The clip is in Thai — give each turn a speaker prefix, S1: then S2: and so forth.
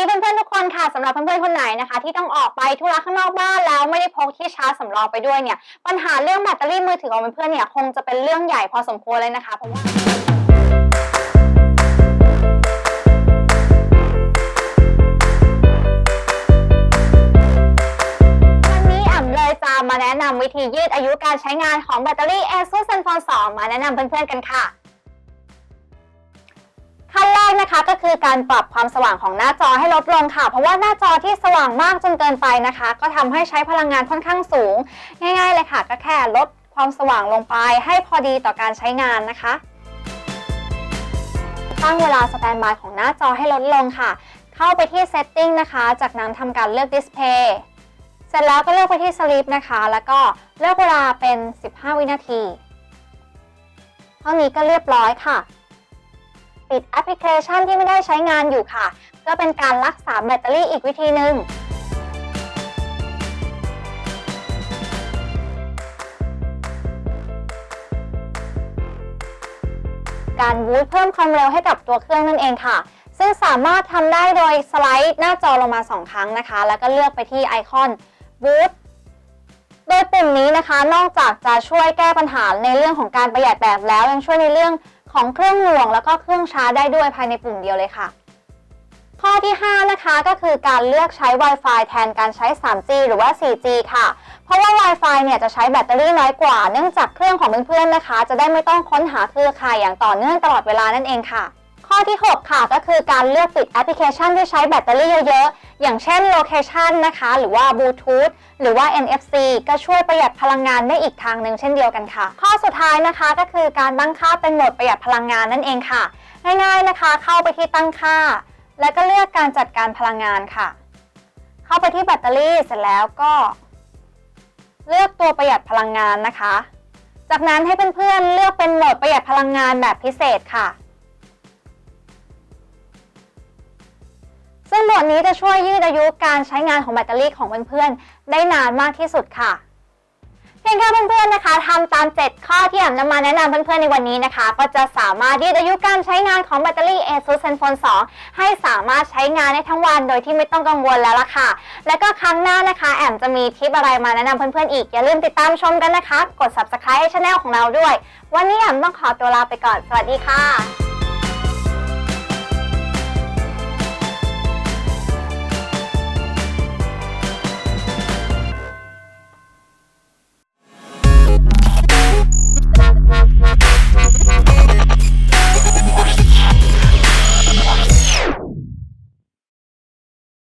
S1: ดีเพื่อนๆทุกคนค่ะสำหรับเพื่อนๆคนไหนนะคะ ที่ต้องออกไปธุระข้างนอกบ้านแล้วไม่ได้พกที่ชาร์จสำรองไปด้วยเนี่ย ปัญหาเรื่องแบตเตอรี่มือถือของเพื่อนๆเนี่ยคงจะเป็นเรื่องใหญ่พอสมควรเลยนะคะเพราะว่าวันนี้อ่ำเลยจะมาแนะนำวิธียืดอายุการใช้งานของแบตเตอรี่ ASUS ZenFone 2 มาแนะนำเพื่อนๆกันค่ะ นแรกนะคะก็คือการปรับความสว่างของหน้าจอให้ลดลงค่ะ เพราะว่าหน้าจอที่สว่างมากจนเกินไปนะคะ ก็ทำให้ใช้พลังงานค่อนข้างสูง ง่ายๆเลยค่ะ ก็แค่ลดความสว่างลงไป ให้พอดีต่อการใช้งานนะคะ ตั้งเวลาสแตนบายของหน้าจอให้ลดลงค่ะ เข้าไปที่ Setting นะคะ จากนั้นทำการเลือก Display เสร็จแล้วก็เลือกไปที่ Sleep นะคะ แล้วก็เลือกเวลาเป็น 15 วินาที เท่านี้ก็เรียบร้อยค่ะ ปิดแอปพลิเคชันที่ไม่ได้ใช้งานอยู่ค่ะก็เป็นการรักษาแบตเตอรี่อีกวิธีหนึ่งการบูตเพิ่มความเร็วให้กับตัวเครื่องนั่นเองค่ะ ซึ่งสามารถทำได้โดยสไลด์หน้าจอลงมา 2 ครั้งนะคะ แล้วก็เลือกไปที่ไอคอนบูตโดยปุ่มนี้นะคะ นอกจากจะช่วยแก้ปัญหาในเรื่องของการประหยัดแบตแล้วยังช่วยในเรื่อง ของเครื่องหน่วงแล้วก็เครื่องชาร์จได้ด้วยภายในปุ่มเดียวเลยค่ะ ข้อที่ 5 นะคะก็คือการเลือกใช้ Wi-Fi แทนการใช้ 3G หรือว่า 4G ค่ะ เพราะว่า Wi-Fi เนี่ยจะใช้แบตเตอรี่น้อยกว่า เนื่องจากเครื่องของเพื่อนๆนะคะ จะได้ไม่ต้องค้นหาเครือข่ายอย่างต่อเนื่องตลอดเวลานั่นเองค่ะ ที่ 6 ค่ะก็คือการเลือกปิดแอปพลิเคชันที่ใช้แบตเตอรี่เยอะๆ อย่างเช่น Location นะคะ หรือว่า Bluetooth หรือว่า NFC ก็ช่วยประหยัดพลังงานได้อีกทางหนึ่งเช่นเดียวกันค่ะ ข้อสุดท้ายนะคะก็คือการตั้งค่าเป็นโหมดประหยัดพลังงานนั่นเองค่ะ ง่ายๆนะคะ เข้าไปที่ตั้งค่า แล้วก็เลือกการจัดการพลังงานค่ะ เข้าไปที่แบตเตอรี่เสร็จแล้วก็ เลือกตัวประหยัดพลังงานนะคะ จากนั้นให้เพื่อนๆเลือกเป็นโหมดประหยัดพลังงานแบบพิเศษค่ะ ซึ่งโหมดนี้จะช่วยยืดอายุการใช้งานของแบตเตอรี่ของเพื่อนๆ ได้นานมากที่สุดค่ะ เพียงแค่เพื่อนๆนะคะทำตาม 7 ข้อที่แอ่ำนำมาแนะนำเพื่อนๆในวันนี้นะคะ ก็จะสามารถยืดอายุการใช้งานของแบตเตอรี่ ASUS ZenFone 2 ให้สามารถใช้งานได้ทั้งวันโดยที่ไม่ต้องกังวลแล้วล่ะค่ะ และก็ครั้งหน้านะคะ แอมจะมีทิปอะไรมาแนะนำเพื่อนๆอีก อย่าลืมติดตามชมกันนะคะ กด subscribe ให้ช anel ของเราด้วย วันนี้แอมต้องขอตัวลาไปก่อน สวัสดีค่ะ